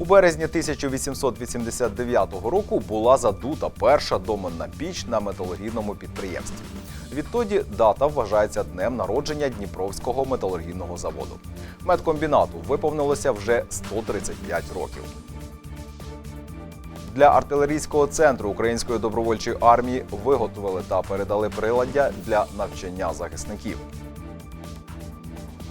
У березні 1889 року була задута перша доменна піч на металургійному підприємстві. Відтоді дата вважається днем народження Дніпровського металургійного заводу. Медкомбінату виповнилося вже 135 років. Для артилерійського центру Української добровольчої армії виготовили та передали приладдя для навчання захисників.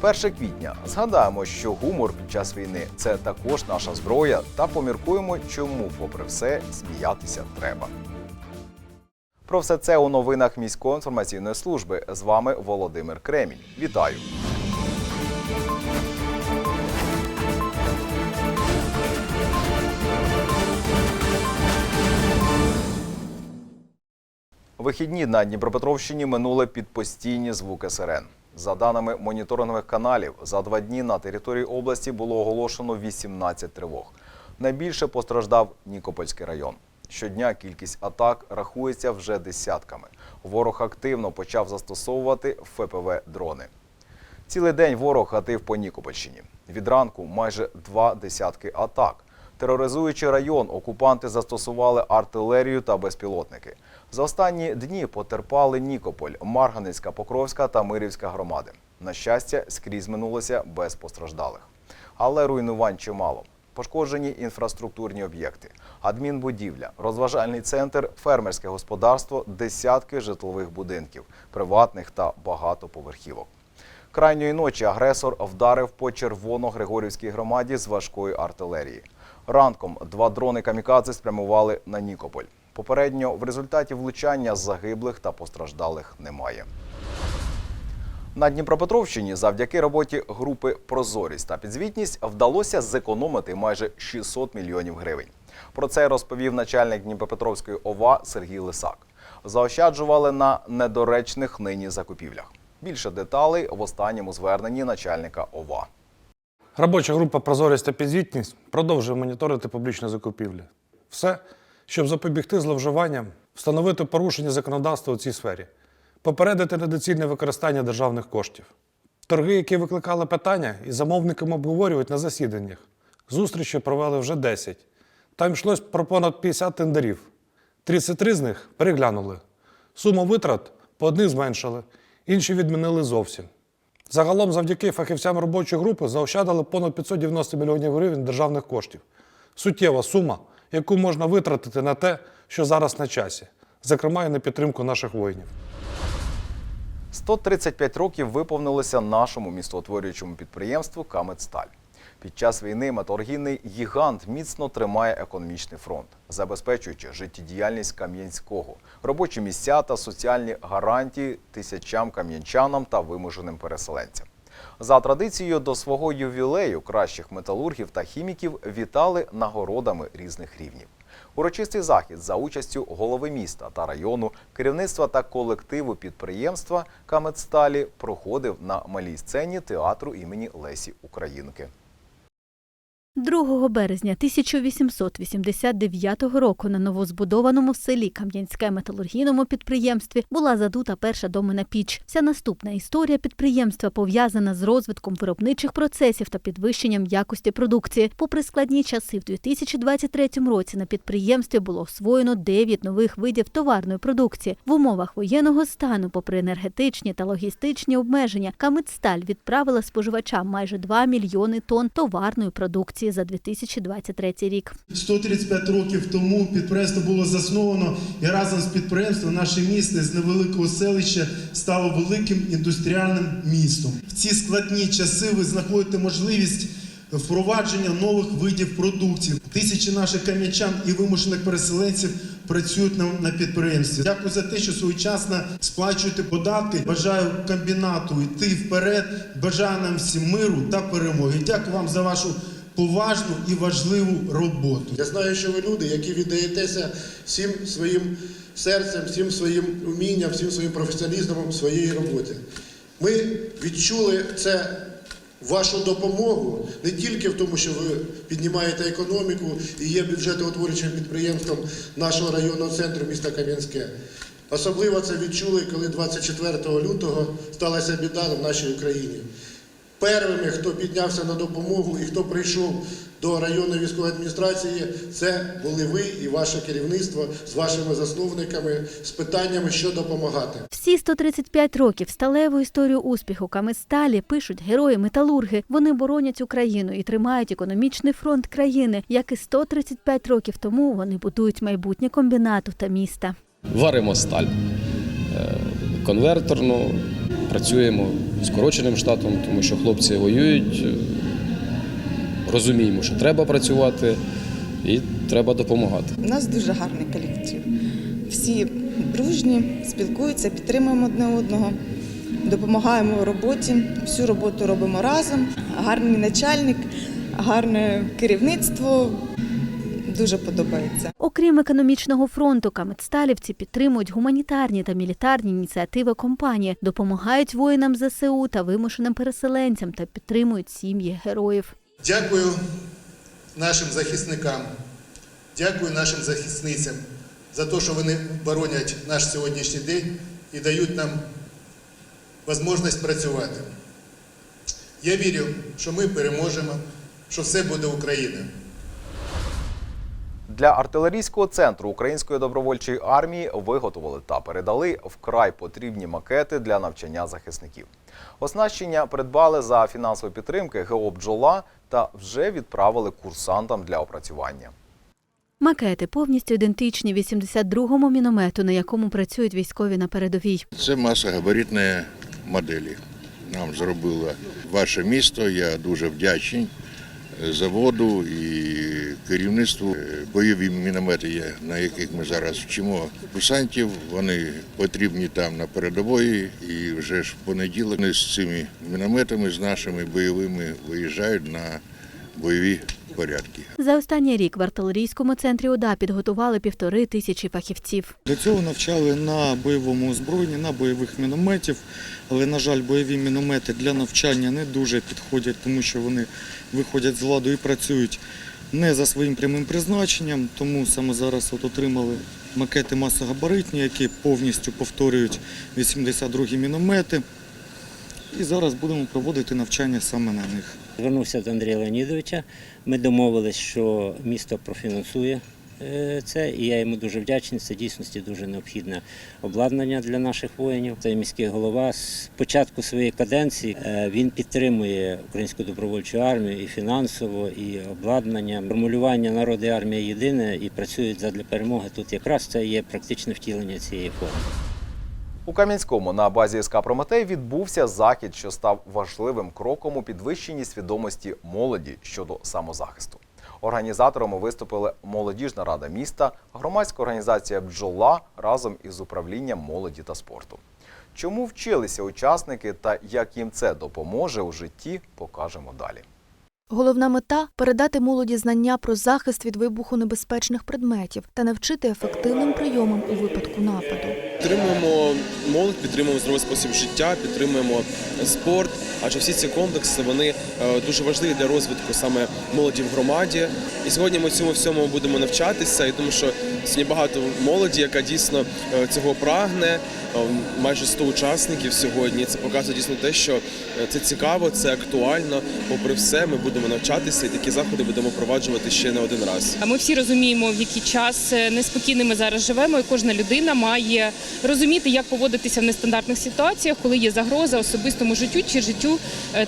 1 квітня згадаємо, що гумор під час війни це також наша зброя, та поміркуємо, чому, попри все, сміятися треба. Про все це у новинах міської інформаційної служби. З вами Володимир Кремінь. Вітаю! Вихідні на Дніпропетровщині минули під постійні звуки сирен. За даними моніторингових каналів, за два дні на території області було оголошено 18 тривог. Найбільше постраждав Нікопольський район. Щодня кількість атак рахується вже десятками. Ворог активно почав застосовувати ФПВ-дрони. Цілий день ворог гатив по Нікопольщині. Від ранку майже два десятки атак. Тероризуючи район, окупанти застосували артилерію та безпілотники. За останні дні потерпали Нікополь, Марганецька, Покровська та Мирівська громади. На щастя, скрізь минулося без постраждалих. Але руйнувань чимало. Пошкоджені інфраструктурні об'єкти, адмінбудівля, розважальний центр, фермерське господарство, десятки житлових будинків, приватних та багатоповерхівок. Крайньої ночі агресор вдарив по червоно-григорівській громаді з важкої артилерії. Ранком два дрони камікадзе спрямували на Нікополь. Попередньо в результаті влучання загиблих та постраждалих немає. На Дніпропетровщині завдяки роботі групи Прозорість та підзвітність вдалося зекономити майже 600 мільйонів гривень. Про це розповів начальник Дніпропетровської ОВА Сергій Лисак. Заощаджували на недоречних нині закупівлях. Більше деталей в останньому зверненні начальника ОВА. Робоча група Прозорість та підзвітність продовжує моніторити публічні закупівлі. Все, щоб запобігти зловживанням, встановити порушення законодавства у цій сфері, попередити недоцільне використання державних коштів. Торги, які викликали питання, і замовникам обговорюють на засіданнях. Зустрічі провели вже 10. Там йшлось про понад 50 тендерів. 33 з них переглянули. Суму витрат по одних зменшили, інші відмінили зовсім. Загалом, завдяки фахівцям робочої групи, заощадили понад 590 мільйонів гривень державних коштів. Суттєва сума, яку можна витратити на те, що зараз на часі, зокрема і на підтримку наших воїнів. 135 років виповнилося нашому містоутворюючому підприємству Камедсталь. Під час війни металургійний гігант міцно тримає економічний фронт, забезпечуючи життєдіяльність Кам'янського, робочі місця та соціальні гарантії тисячам кам'янчанам та вимушеним переселенцям. За традицією до свого ювілею кращих металургів та хіміків вітали нагородами різних рівнів. Урочистий захід за участю голови міста та району, керівництва та колективу підприємства Камедсталі проходив на малій сцені театру імені Лесі Українки. 2 березня 1889 року на новозбудованому в селі Кам'янське металургійному підприємстві була задута перша домина піч. Вся наступна історія підприємства пов'язана з розвитком виробничих процесів та підвищенням якості продукції. Попри складні часи, в 2023 році на підприємстві було освоєно 9 нових видів товарної продукції. В умовах воєнного стану, попри енергетичні та логістичні обмеження, Камедсталь відправила споживачам майже 2 мільйони тонн товарної продукції за 2023 рік. 135 років тому підприємство було засновано і разом з підприємством наше місто з невеликого селища стало великим індустріальним містом. В ці складні часи ви знаходите можливість впровадження нових видів продукції. Тисячі наших кам'янчан і вимушених переселенців працюють на, на підприємстві. Дякую за те, що своєчасно сплачуєте податки. Бажаю комбінату йти вперед. Бажаю нам всім миру та перемоги. Дякую вам за вашу поважну і важливу роботу. Я знаю, що ви люди, які віддаєтеся всім своїм серцем, всім своїм вмінням, всім своїм професіоналізмом своєї роботи. Ми відчули це вашу допомогу не тільки в тому, що ви піднімаєте економіку і є бюджетоутворюючим підприємством нашого районного центру міста Кам'янське. Особливо це відчули, коли 24 лютого сталася біда в нашій Україні. Первими, хто піднявся на допомогу і хто прийшов до районної військової адміністрації, це були ви і ваше керівництво з вашими засновниками з питаннями, що допомагати. Всі 135 років сталеву історію успіху Каместалі пишуть герої-металурги. Вони боронять Україну і тримають економічний фронт країни. Як і 135 років тому вони будують майбутнє комбінату та міста. Варимо сталь е, конверторну, працюємо скороченим штатом, тому що хлопці воюють. Розуміємо, що треба працювати і треба допомагати. У нас дуже гарний колектив. Всі дружні, спілкуються, підтримуємо одне одного, допомагаємо у роботі. Всю роботу робимо разом. Гарний начальник, гарне керівництво. Дуже подобається. Окрім економічного фронту, камедсталівці підтримують гуманітарні та мілітарні ініціативи компанії, допомагають воїнам ЗСУ та вимушеним переселенцям та підтримують сім'ї героїв. Дякую нашим захисникам, дякую нашим захисницям за те, що вони боронять наш сьогоднішній день і дають нам можливість працювати. Я вірю, що ми переможемо, що все буде Україна. Для артилерійського центру Української добровольчої армії виготовили та передали вкрай потрібні макети для навчання захисників. Оснащення придбали за фінансової підтримки ГО «Бджола» та вже відправили курсантам для опрацювання. Макети повністю ідентичні 82-му міномету, на якому працюють військові на передовій. Це масогабаритні моделі. Нам зробило ваше місто. Я дуже вдячний заводу і керівництву. Бойові міномети, є, на яких ми зараз вчимо курсантів. Вони потрібні там на передової. І вже ж в понеділок вони з цими мінометами, з нашими бойовими, виїжджають на бойові порядки. За останній рік в артилерійському центрі ОДА підготували півтори тисячі фахівців. Для цього навчали на бойовому озброєнні, на бойових мінометів. Але, на жаль, бойові міномети для навчання не дуже підходять, тому що вони виходять з ладу і працюють не за своїм прямим призначенням. Тому саме зараз от отримали макети масогабаритні, які повністю повторюють 82-гі міномети. І зараз будемо проводити навчання саме на них. Звернувся до Андрія Леонідовича. Ми домовились, що місто профінансує е, це, і я йому дуже вдячний. Це дійсності дуже необхідне обладнання для наших воїнів. Це міський голова. З початку своєї каденції е, він підтримує українську добровольчу армію і фінансово, і обладнання. Формулювання народу і армія єдине і працюють задля перемоги. Тут якраз це є практичне втілення цієї форми. У Кам'янському на базі СК Прометей відбувся захід, що став важливим кроком у підвищенні свідомості молоді щодо самозахисту. Організаторами виступили молодіжна рада міста, громадська організація Бджола разом із управлінням молоді та спорту. Чому вчилися учасники та як їм це допоможе у житті, покажемо далі. Головна мета передати молоді знання про захист від вибухонебезпечних предметів та навчити ефективним прийомам у випадку нападу. Підтримуємо молодь, підтримуємо здоровий спосіб життя, підтримуємо спорт. Адже всі ці комплекси вони е, дуже важливі для розвитку саме молоді в громаді. І сьогодні ми цьому всьому будемо навчатися. І тому що сьогодні багато молоді, яка дійсно е, цього прагне. Е, Майже 100 учасників сьогодні. Це показує дійсно те, що е, це цікаво, це актуально. Попри все, ми будемо навчатися, і такі заходи будемо впроваджувати ще не один раз. А Ми всі розуміємо, в який час неспокійний ми зараз живемо, і кожна людина має розуміти, як поводитися в нестандартних ситуаціях, коли є загроза особистому життю чи життю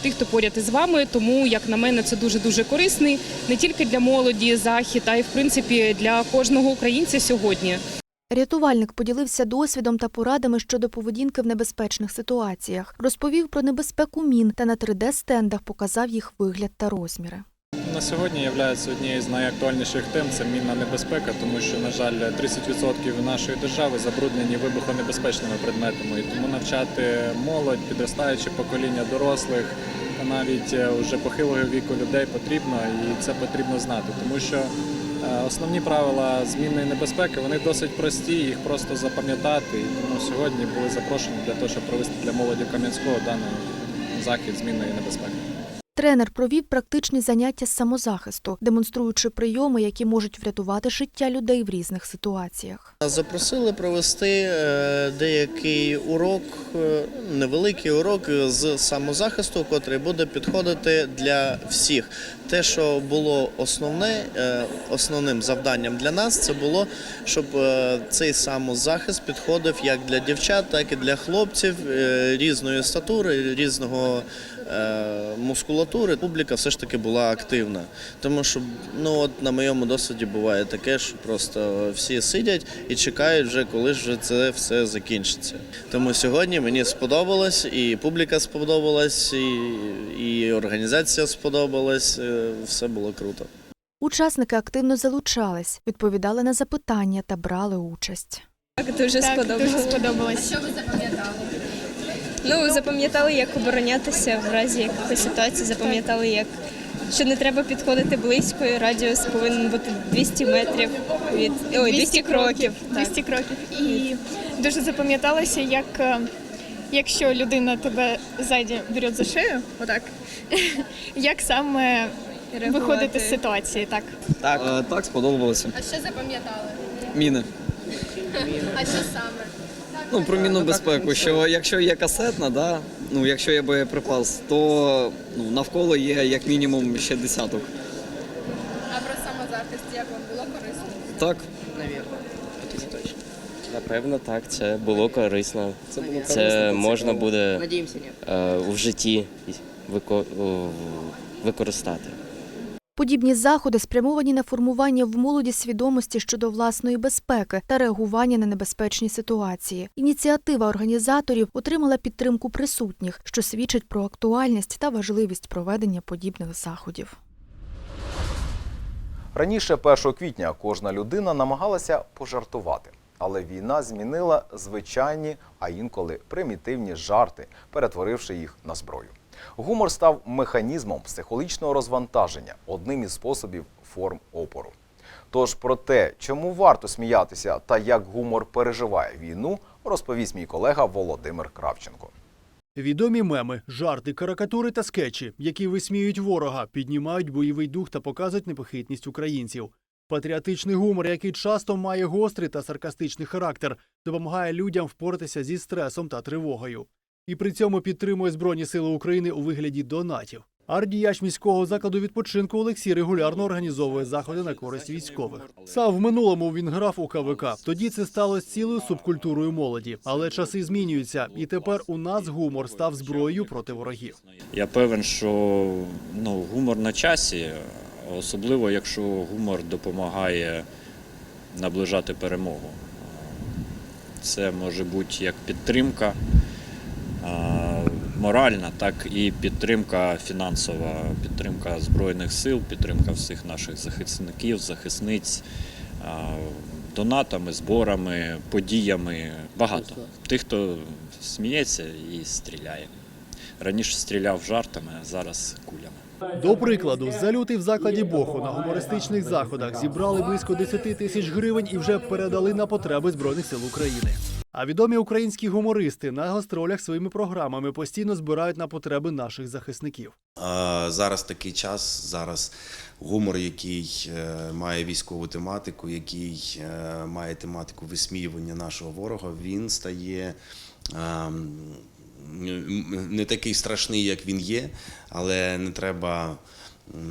тих, хто поряд із вами. Тому, як на мене, це дуже дуже корисний не тільки для молоді захід, а й в принципі для кожного українця сьогодні. Рятувальник поділився досвідом та порадами щодо поведінки в небезпечних ситуаціях, розповів про небезпеку мін та на 3D-стендах показав їх вигляд та розміри. На сьогодні є однією з найактуальніших тем це мінна небезпека, тому що, на жаль, 30% нашої держави забруднені вибухонебезпечними предметами. І тому навчати молодь, підростаюче покоління дорослих та навіть е, вже похилого віку людей потрібно, і це потрібно знати, тому що основні правила змінної небезпеки вони досить прості, їх просто запам'ятати. Тому сьогодні були запрошені для того, щоб провести для молоді Кам'янського даний захід змінної небезпеки. Тренер провів практичні заняття з самозахисту, демонструючи прийоми, які можуть врятувати життя людей в різних ситуаціях. Запросили провести е, деякий урок, е, невеликий урок з самозахисту, котрий буде підходити для всіх. Те, що було основне, е, основним завданням для нас, це було, щоб цей самозахист підходив як для дівчат, так і для хлопців різної статури, різного мускулатури. Публіка все ж таки була активна. Тому що ну от на моєму досвіді буває таке, що просто всі сидять і чекають вже, коли ж це все закінчиться. Тому сьогодні мені сподобалось, і публіка сподобалась, і, і організація сподобалась. е, Все було круто. Учасники активно залучались, відповідали на запитання та брали участь. Так, дуже сподобалось. Дуже сподобалось. Що ви запам'ятали? Ну, запам'ятали, як оборонятися в разі якихось ситуацій, запам'ятали, як що не треба підходити близько, і радіус повинен бути 200 метрів від ой, 200 кроків. 200 кроків. І дуже запам'яталося, як е, якщо людина тебе ззаді бере за шию, отак, як саме виходити з ситуації, так. Так, так сподобалося. А що запам'ятали? Міни. А що саме? Ну, про мінну безпеку, що якщо є касетна, да, ну, якщо є боєприпас, то ну, навколо є як мінімум ще десяток. А про самозахист як вам було корисно? Так, Напевно, так, це було корисно. Це було Це корисно, можна буде е, в житті вико- використати. Подібні заходи спрямовані на формування в молоді свідомості щодо власної безпеки та реагування на небезпечні ситуації. Ініціатива організаторів отримала підтримку присутніх, що свідчить про актуальність та важливість проведення подібних заходів. Раніше 1 квітня кожна людина намагалася пожартувати, але війна змінила звичайні, а інколи примітивні жарти, перетворивши їх на зброю. Гумор став механізмом психологічного розвантаження, одним із способів форм опору. Тож про те, чому варто сміятися та як гумор переживає війну, розповість мій колега Володимир Кравченко. Відомі меми, жарти, карикатури та скетчі, які висміюють ворога, піднімають бойовий дух та показують непохитність українців. Патріотичний гумор, який часто має гострий та саркастичний характер, допомагає людям впоратися зі стресом та тривогою. І при цьому підтримує Збройні Сили України у вигляді донатів. Ардіяч міського закладу відпочинку Олексій регулярно організовує заходи на користь військових. Сам в минулому він грав у КВК. Тоді це стало цілою субкультурою молоді. Але часи змінюються, і тепер у нас гумор став зброєю проти ворогів. Я певен, що ну, гумор на часі, особливо якщо гумор допомагає наближати перемогу. Це може бути як підтримка моральна, так і підтримка фінансова, підтримка Збройних сил, підтримка всіх наших захисників, захисниць. Донатами, зборами, подіями багато. Тих, хто сміється і стріляє. Раніше стріляв жартами, а зараз кулями. До прикладу, за лютий в закладі Боху на гумористичних заходах зібрали близько 10 тисяч гривень і вже передали на потреби Збройних сил України. А відомі українські гумористи на гастролях своїми програмами постійно збирають на потреби наших захисників. Зараз такий час, зараз гумор, який е, має військову тематику, який е, має тематику висміювання нашого ворога, він стає ем, не такий страшний, як він є, але не треба.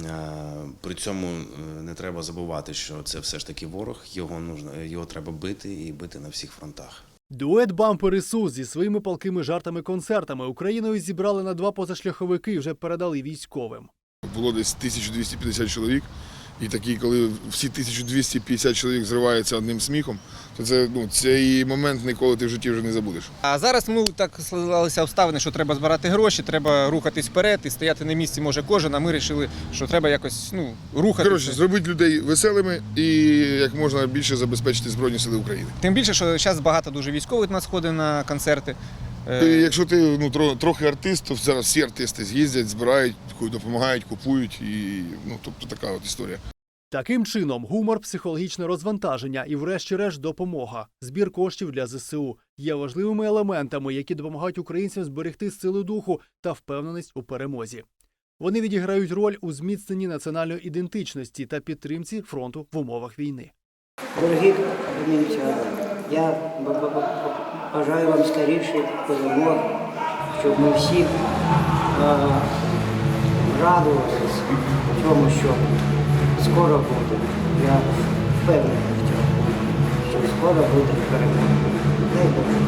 е, При цьому е, не треба забувати, що це все ж таки ворог. Його нужно його треба бити і бити на всіх фронтах. Дует Бампер і Сус зі своїми палкими жартами-концертами Україною зібрали на два позашляховики і вже передали військовим. Було десь 1250 чоловік. І такі, коли всі 1250 чоловік зриваються одним сміхом, то це ну цей момент ніколи ти в житті вже не забудеш. А зараз ну так склалися обставини, що треба збирати гроші, треба рухатись вперед і стояти на місці може кожен. А ми вирішили, що треба якось ну рухатися. Коротше, зробити людей веселими і як можна більше забезпечити Збройні Сили України. Тим більше, що зараз багато дуже військових нас ходить на концерти. Е, Ти, якщо ти ну трохи артист, то зараз всі артисти з'їздять, збирають, допомагають, купують і ну тобто така от історія. Таким чином, гумор, психологічне розвантаження і, врешті-решт, допомога, збір коштів для ЗСУ є важливими елементами, які допомагають українцям зберегти силу духу та впевненість у перемозі. Вони відіграють роль у зміцненні національної ідентичності та підтримці фронту в умовах війни. Дорогі я бажаю вам скоріше перемоги, щоб ми всі е, радувалися тому, що скоро буде. Я впевнений в цьому, що скоро буде перемога. Дай Боже.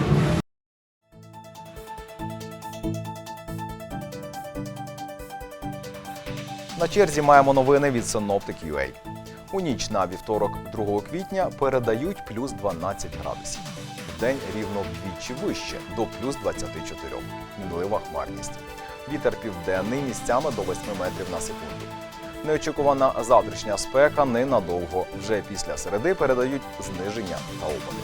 На черзі маємо новини від Synoptic.ua. У ніч на вівторок, 2 квітня, передають плюс 12 градусів. Вдень рівно вдвічі вище до плюс 24. Мінлива хмарність. Вітер південний місцями до 8 метрів на секунду. Неочікувана завтрашня спека ненадовго. Вже після середи передають зниження та опади.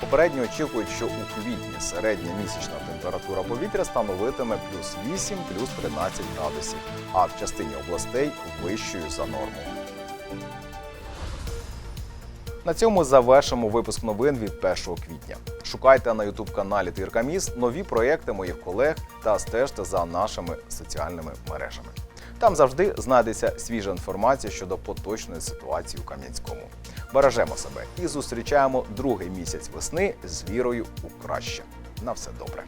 Попередньо очікують, що у квітні середня місячна температура повітря становитиме плюс 8, плюс 13 градусів, а в частині областей вищою за норму. На цьому завершимо випуск новин від 1 квітня. Шукайте на youtube каналі Тирка Міст нові проекти моїх колег та стежте за нашими соціальними мережами. Там завжди знайдеться свіжа інформація щодо поточної ситуації у Кам'янському. Бережемо себе і зустрічаємо другий місяць весни з вірою у краще. На все добре.